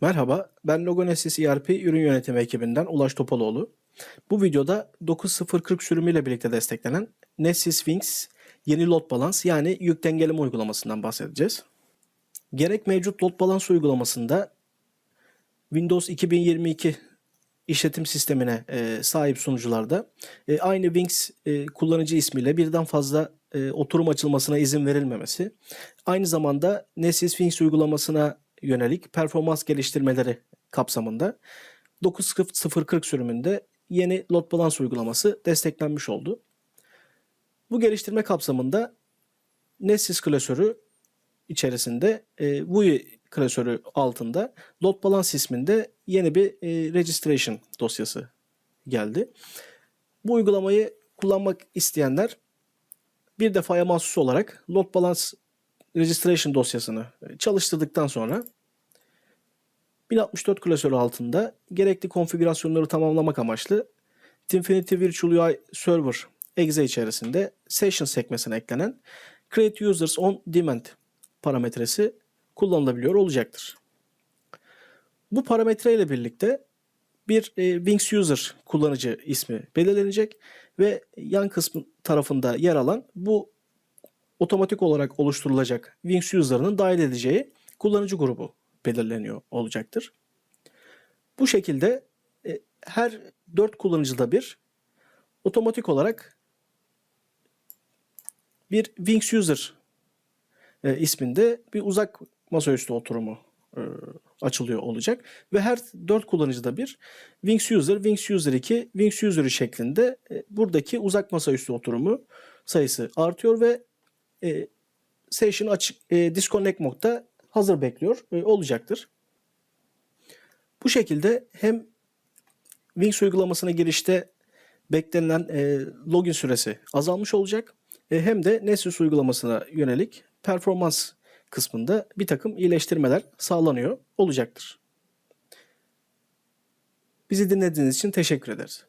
Merhaba, ben Logonesis ERP ürün yönetimi ekibinden Ulaş Topaloğlu. Bu videoda 9040 sürümüyle birlikte desteklenen Nessis Wings yeni load balance yani yük dengeleme uygulamasından bahsedeceğiz. Gerek mevcut load balance uygulamasında Windows 2022 işletim sistemine e, sahip sunucularda e, aynı Wings e, kullanıcı ismiyle birden fazla oturum açılmasına izin verilmemesi, aynı zamanda Nessis Wings uygulamasına yönelik performans geliştirmeleri kapsamında 9040 sürümünde yeni load balance uygulaması desteklenmiş oldu. Bu geliştirme kapsamında Nessis klasörü içerisinde e, VUI klasörü altında load balance isminde yeni bir e, registration dosyası geldi. Bu uygulamayı kullanmak isteyenler bir defaya mahsus olarak load balance registration dosyasını çalıştırdıktan sonra 1064 klasörü altında gerekli konfigürasyonları tamamlamak amaçlı Infinity Virtual UI Server exe içerisinde Session sekmesine eklenen Create Users on Demand parametresi kullanılabiliyor olacaktır. Bu parametre ile birlikte bir e, Wings User kullanıcı ismi belirlenecek ve yan kısmı tarafında yer alan bu otomatik olarak oluşturulacak Wings User'ının dahil edeceği kullanıcı grubu belirleniyor olacaktır. Bu şekilde e, her 4 kullanıcıda bir otomatik olarak bir Wings User e, isminde bir uzak masaüstü oturumu e, açılıyor olacak ve her 4 kullanıcıda bir Wings User, Wings User 2, Wings User şeklinde e, buradaki uzak masaüstü oturumu sayısı artıyor ve e, Session açık e, disconnect modda hazır bekliyor e, olacaktır. Bu şekilde hem Wings uygulamasına girişte beklenilen e, login süresi azalmış olacak e, hem de Nessus uygulamasına yönelik performans kısmında bir takım iyileştirmeler sağlanıyor olacaktır. Bizi dinlediğiniz için teşekkür ederiz.